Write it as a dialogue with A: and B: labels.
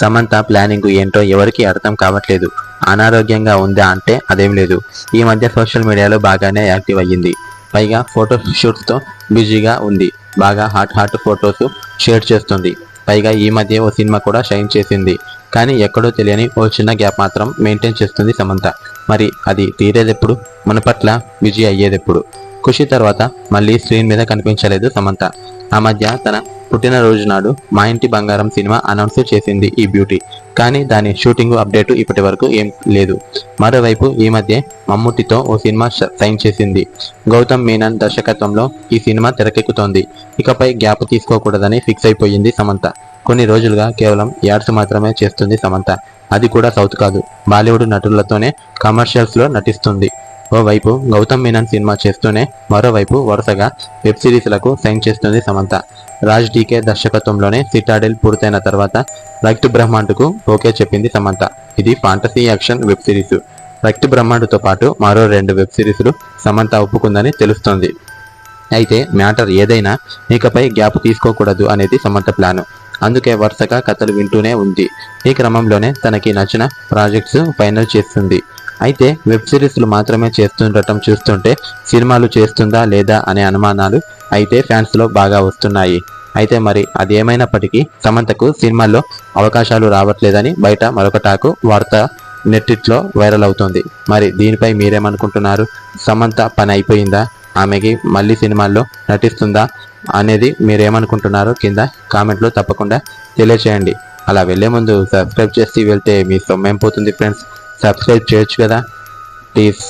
A: Samantha planning ఏంటో ఎవరికి అర్థం కావట్లేదు. అనారోగ్యంగా ఉందా అంటే అదేం లేదు. ఈ మధ్య సోషల్ మీడియాలో బాగానే యాక్టివ్ అయ్యింది. పైగా ఫోటో షూట్స్తో బిజీగా ఉంది. బాగా హాట్ హాట్ ఫొటోస్ షేర్ చేస్తుంది. పైగా ఈ మధ్య ఓ సినిమా కూడా షైన్ చేసింది. కానీ ఎక్కడో తెలియని ఓ చిన్న గ్యాప్ మాత్రం మెయింటైన్ చేస్తుంది సమంత. మరి అది తీరేదెప్పుడు? మన పట్ల బిజీ అయ్యేదెప్పుడు? ఖుషి తర్వాత మళ్ళీ స్క్రీన్ మీద కనిపించలేదు సమంత. ఆ మధ్య తన పుట్టినరోజు నాడు మా ఇంటి బంగారం సినిమా అనౌన్స్ చేసింది ఈ బ్యూటీ. కానీ దాని షూటింగ్ అప్డేట్ ఇప్పటి వరకు ఏం లేదు. మరోవైపు ఈ మధ్య మమ్ముటితో ఓ సినిమా సైన్ చేసింది. గౌతమ్ మీనన్ దర్శకత్వంలో ఈ సినిమా తెరకెక్కుతోంది. ఇకపై గ్యాప్ తీసుకోకూడదని ఫిక్స్ అయిపోయింది సమంత. కొన్ని రోజులుగా కేవలం యాడ్స్ మాత్రమే చేస్తుంది సమంత. అది కూడా సౌత్ కాదు. బాలీవుడ్ నటులతోనే కమర్షియల్స్లో నటిస్తుంది. ఓవైపు గౌతమ్ మీనన్ సినిమా చేస్తూనే మరోవైపు వరుసగా వెబ్ సిరీస్లకు సైన్ చేస్తుంది సమంత. రాజ్ డీకే దర్శకత్వంలోనే సిటాడెల్ పూర్తయిన తర్వాత రక్త్ బ్రహ్మాండ్కు ఓకే చెప్పింది సమంత. ఇది fantasy action web series. Rakt బ్రహ్మాండ్తో పాటు మరో రెండు వెబ్ సిరీస్లు సమంత ఒప్పుకుందని తెలుస్తోంది. అయితే మ్యాటర్ ఏదైనా ఇకపై గ్యాప్ తీసుకోకూడదు అనేది సమంత ప్లాను. అందుకే వరుసగా కథలు వింటూనే ఉంది. ఈ క్రమంలోనే తనకి నచ్చిన ప్రాజెక్ట్స్ ఫైనల్ చేస్తుంది. అయితే వెబ్ సిరీస్లు మాత్రమే చేస్తుండటం చూస్తుంటే సినిమాలు చేస్తుందా లేదా అనే అనుమానాలు అయితే ఫ్యాన్స్లో బాగా వస్తున్నాయి. అయితే మరి అది ఏమైనప్పటికీ సమంతకు సినిమాల్లో అవకాశాలు రావట్లేదని బయట మరొక టాకు వార్త నెట్టిట్లో వైరల్ అవుతుంది. మరి దీనిపై మీరేమనుకుంటున్నారు? సమంత పని అయిపోయిందా? ఆమెకి మళ్ళీ సినిమాల్లో నటిస్తుందా అనేది మీరేమనుకుంటున్నారో కింద కామెంట్లో తప్పకుండా తెలియచేయండి. అలా వెళ్ళే ముందు సబ్స్క్రైబ్ చేసి వెళ్తే మీ సొమ్మేం పోతుంది ఫ్రెండ్స్? సబ్స్క్రైబ్ చేయొచ్చు కదా ప్లీజ్.